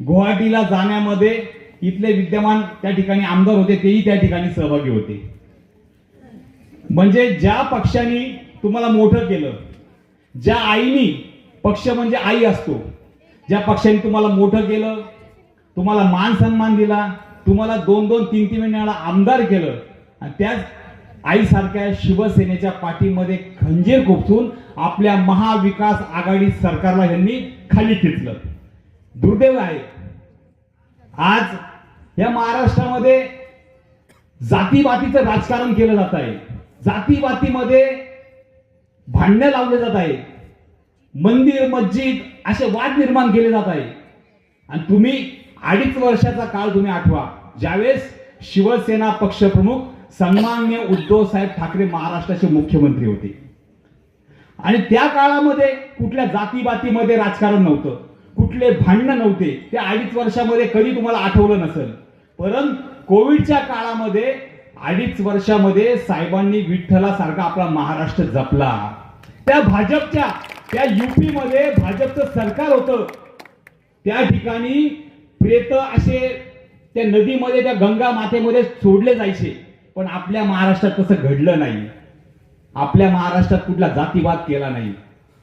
गुवाहाटीला जाण्यामध्ये इथले विद्यमान त्या ठिकाणी आमदार होते तेही त्या ठिकाणी सहभागी होते. म्हणजे ज्या पक्षाने तुम्हाला मोठं केलं ज्या आईनी पक्ष म्हणजे आई असतो ज्या पक्षाने तुम्हाला मोठं केलं तुम्हाला मान सन्मान दिला तुम्हाला दोन दोन तीन तीन वेळा आमदार केलं आणि त्याच आईसारख्या शिवसेनेच्या पाठीमध्ये खंजीर खुपसून आपल्या महाविकास आघाडी सरकारला यांनी खाली खेचलं. दुर्दैव आहे. आज या महाराष्ट्रामध्ये जातीवातीचं राजकारण केलं जात आहे. जातीवातीमध्ये भांडणं लावले जात आहे. मंदिर मस्जिद असे वाद निर्माण केले जात आहे. आणि तुम्ही अडीच वर्षाचा काळ तुम्ही आठवा. ज्यावेळेस शिवसेना पक्षप्रमुख सन्मान्य उद्धव साहेब ठाकरे महाराष्ट्राचे मुख्यमंत्री होते. आणि त्या काळामध्ये कुठल्या जातीबातीमध्ये राजकारण नव्हतं. कुठले भांडणं नव्हते. त्या अडीच वर्षामध्ये कधी तुम्हाला आठवलं नसेल. परंतु कोविडच्या काळामध्ये अडीच वर्षामध्ये साहेबांनी विठ्ठलासारखा आपला महाराष्ट्र जपला. त्या भाजपच्या त्या युपीमध्ये भाजपचं सरकार होतं. त्या ठिकाणी प्रेत असे त्या नदीमध्ये त्या गंगा मातेमध्ये सोडले जायचे. पण आपल्या महाराष्ट्रात तसं घडलं नाही. आपल्या महाराष्ट्रात कुठला जातीवाद केला नाही.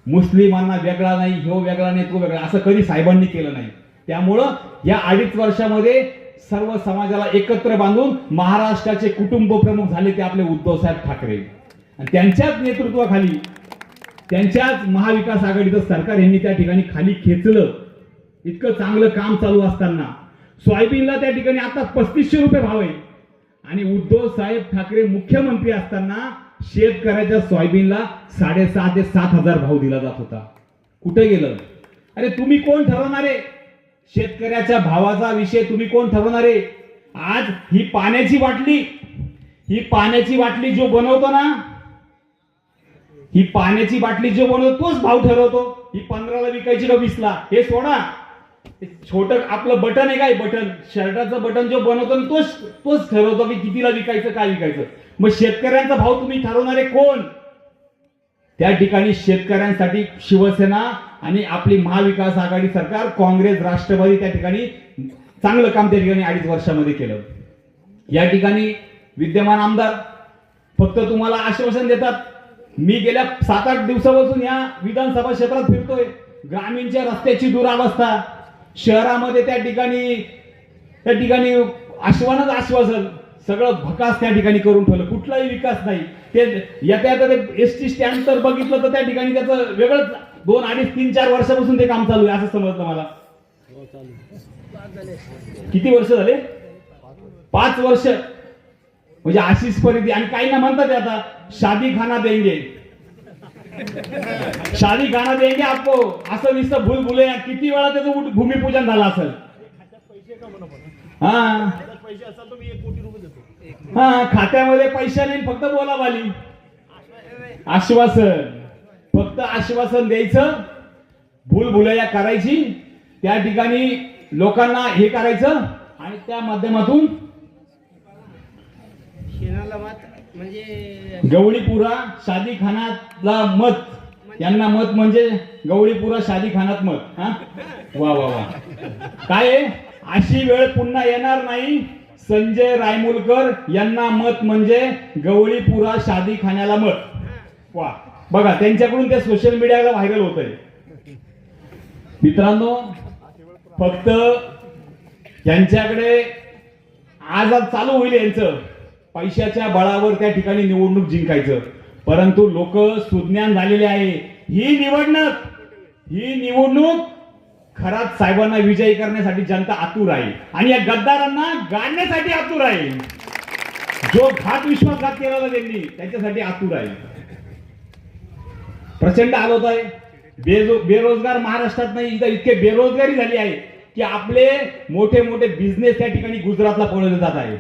मुस्लिमांना वेगळा नाही ह्यो वेगळा नाही तो वेगळा असं कधी साहेबांनी केलं नाही. त्यामुळं या अडीच वर्षामध्ये सर्व समाजाला एकत्र बांधून महाराष्ट्राचे कुटुंब प्रमुख झाले ते आपले उद्धव साहेब ठाकरे. आणि त्यांच्याच नेतृत्वाखाली त्यांच्याच महाविकास आघाडीचं सरकार यांनी त्या ठिकाणी खाली खेचलं. इतकं चांगलं काम चालू असताना. सोयाबीनला त्या ठिकाणी आता पस्तीसशे रुपये भाव आहे. आणि उद्धव साहेब ठाकरे मुख्यमंत्री असताना शेतकऱ्याच्या सोयाबीनला साडेसहा ते सात हजार भाव दिला जात होता. कुठे गेलं? अरे तुम्ही कोण ठरवणारे? शेतकऱ्याच्या भावाचा विषय तुम्ही कोण ठरवणारे? आज ही पाण्याची बाटली ही पाण्याची बाटली जो बनवतो ना ही पाण्याची बाटली जो बनवतो तोच भाव ठरवतो. ही पंधराला विकायची का वीसला? हे सोडा. छोट आपलं बटन आहे काय? बटन. शर्टाचं बटन जो बनवतो तोच तोच ठरवतो की कितीला विकायचं काय विकायचं. मग शेतकऱ्यांचा भाव तुम्ही ठरवणारे कोण? त्या ठिकाणी शेतकऱ्यांसाठी शिवसेना आणि आपली महाविकास आघाडी सरकार काँग्रेस राष्ट्रवादी त्या ठिकाणी चांगलं काम त्या ठिकाणी अडीच वर्षामध्ये केलं. या ठिकाणी विद्यमान आमदार फक्त तुम्हाला आश्वासन देतात मी गेल्या सात आठ दिवसापासून या विधानसभा क्षेत्रात फिरतोय. ग्रामीणच्या रस्त्याची दुरावस्था शहरामध्ये त्या ठिकाणी त्या ठिकाणी आश्वानच आश्वासन. सगळं भकास त्या ठिकाणी करून ठेवलं. कुठलाही विकास नाही. ते येत्या ते एस टी स्टँड तर बघितलं तर त्या ठिकाणी त्याचं वेगळंच दोन अडीच तीन चार वर्षापासून ते काम चालू आहे असं समजलं मला. किती वर्ष झाले? पाच वर्ष. म्हणजे आशिष परिधी आणि काही ना म्हणतात ते आता शादी खाना देंगे. शादी खाना देंगे आपको. असं विस भूल भुले किती वेळा त्याचं उठ- भूमिपूजन झालं असेल. हा. हा खात्यामध्ये पैसे नाही फक्त बोलावाली. आश्वासन. फक्त आश्वासन द्यायचं. भूल भुलया करायची. त्या ठिकाणी लोकांना हे करायचं आणि त्या माध्यमातून म्हणजे गवळीपुरा शादी खानातला मत. यांना मत म्हणजे गवळीपुरा शादी खानात मत. हा? वा वा वा. काय? अशी वेळ पुन्हा येणार नाही. संजय रायमुलकर यांना मत म्हणजे गवळीपुरा शादी खाण्याला मत. वा. बघा त्यांच्याकडून ते सोशल मीडियाला व्हायरल होत आहे मित्रांनो फक्त यांच्याकडे आज आज चालू होईल यांचं. पैशाच्या बळावर त्या ठिकाणी निवडणूक जिंकायचं. परंतु लोक सुज्ञान झालेले आहे. ही निवडणूक ही निवडणूक खराच साहेबांना विजयी करण्यासाठी जनता आतुर आहे. आणि या गद्दारांना गाडण्यासाठी आतुर आहे. जो घात विश्वासघात केला त्यांनी त्याच्यासाठी आतुर आहे. प्रचंड हाल होत आहे. बेरो बेरोजगार महाराष्ट्रात नाही इथं इतके बेरोजगारी झाली आहे की आपले मोठे मोठे बिझनेस त्या ठिकाणी गुजरातला पळवले जात आहे.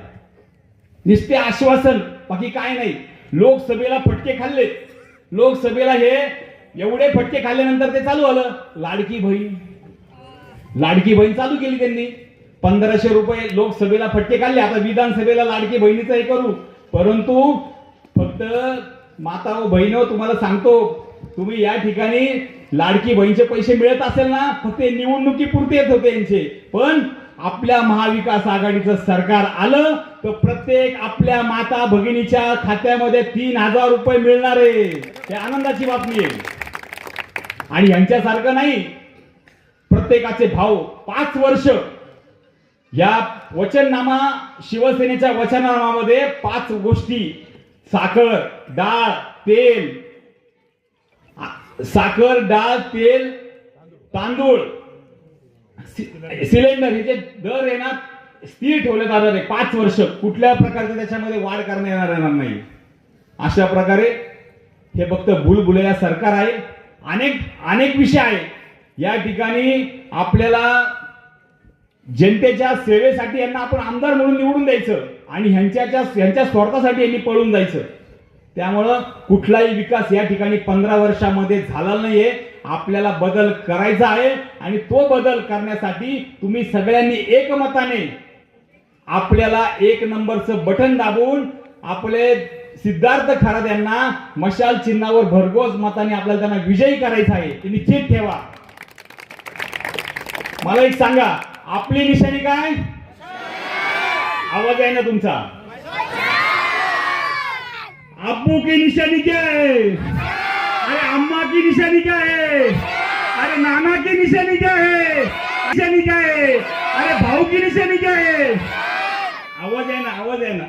नुसते आश्वासन बाकी काय नाही. लोकसभेला फटके खाल्ले. लोकसभेला हे एवढे फटके खाल्ल्यानंतर ते चालू आलं लाडकी बहीण. लाडकी बहीण चालू केली त्यांनी. पंधराशे रुपये लोकसभेला फटके काढले. आता विधानसभेला लाडकी बहिणीचं हे करू. परंतु फक्त माता व बहिण तुम्हाला सांगतो तुम्ही या ठिकाणी लाडकी बहीणचे पैसे मिळत असेल ना फक्त निवडणुकीपुरते येत होते यांचे. पण आपल्या महाविकास आघाडीचं सरकार आलं तर प्रत्येक आपल्या माता भगिनीच्या खात्यामध्ये तीन हजार रुपये मिळणार आहे. हे आनंदाची बातमी आहे. आणि यांच्यासारखं नाही. प्रत्येकाचे भाव पाच वर्ष या वचननामा शिवसेनेच्या वचननामामध्ये पाच गोष्टी. साखर डाळ तेल. साखर डाळ तेल तांदूळ. सिलेंडर हे जे दर आहे ना स्थिर ठेवले जाणार आहे पाच वर्ष. कुठल्या प्रकारचे त्याच्यामध्ये वाढ करण्यात येणार येणार नाही. अशा प्रकारे हे फक्त भूलभुलेला सरकार आहे. अनेक अनेक विषय आहे. या ठिकाणी आपल्याला जनतेच्या सेवेसाठी यांना आपण आमदार म्हणून निवडून द्यायचं आणि ह्यांच्या ह्यांच्या स्वार्थासाठी यांनी पळून जायचं. त्यामुळं कुठलाही विकास या ठिकाणी पंधरा वर्षामध्ये झाला नाहीये. आपल्याला बदल करायचा आहे आणि तो बदल करण्यासाठी तुम्ही सगळ्यांनी एकमताने आपल्याला एक नंबरचं बटन दाबून आपले सिद्धार्थ खरात यांना मशाल चिन्हावर भरघोस मताने आपल्याला त्यांना विजयी करायचा आहे. ते निश्चित ठेवा. मला एक सांगा आपली निशाणी काय? आवाज आहे ना तुमचा? आपू की निशानी क्या? है अरे अम्मा की निशानी क्या? है अरे नाना की निशानी क्या? है निशानी क्या? है अरे भाऊ की निशानी क्या? है आवाज आहे ना आवाज आहे ना.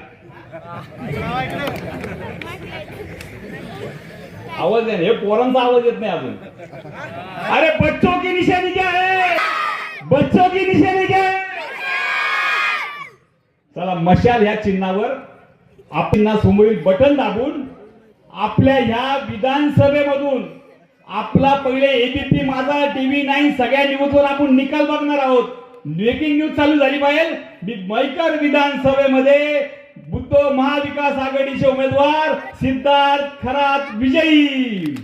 आवाज आहे ना हे पोरांचा आवाज येत नाही अजून. अरे बच्चों की निशानी क्या? है बच्चों की निशाने क्या है चला मशाल ह्या चिन्हावर. आपण समोरील बटन दाबून आपल्या ह्या विधानसभेमधून आपला पहिले एबीपी माझा टीव्ही नाईन सगळ्या न्यूजवर आपण निकाल बघणार आहोत. ब्रेकिंग न्यूज चालू झाली पाहिजे. मैकर विधानसभेमध्ये बुद्ध महाविकास आघाडीचे उमेदवार सिद्धार्थ खरात विजयी.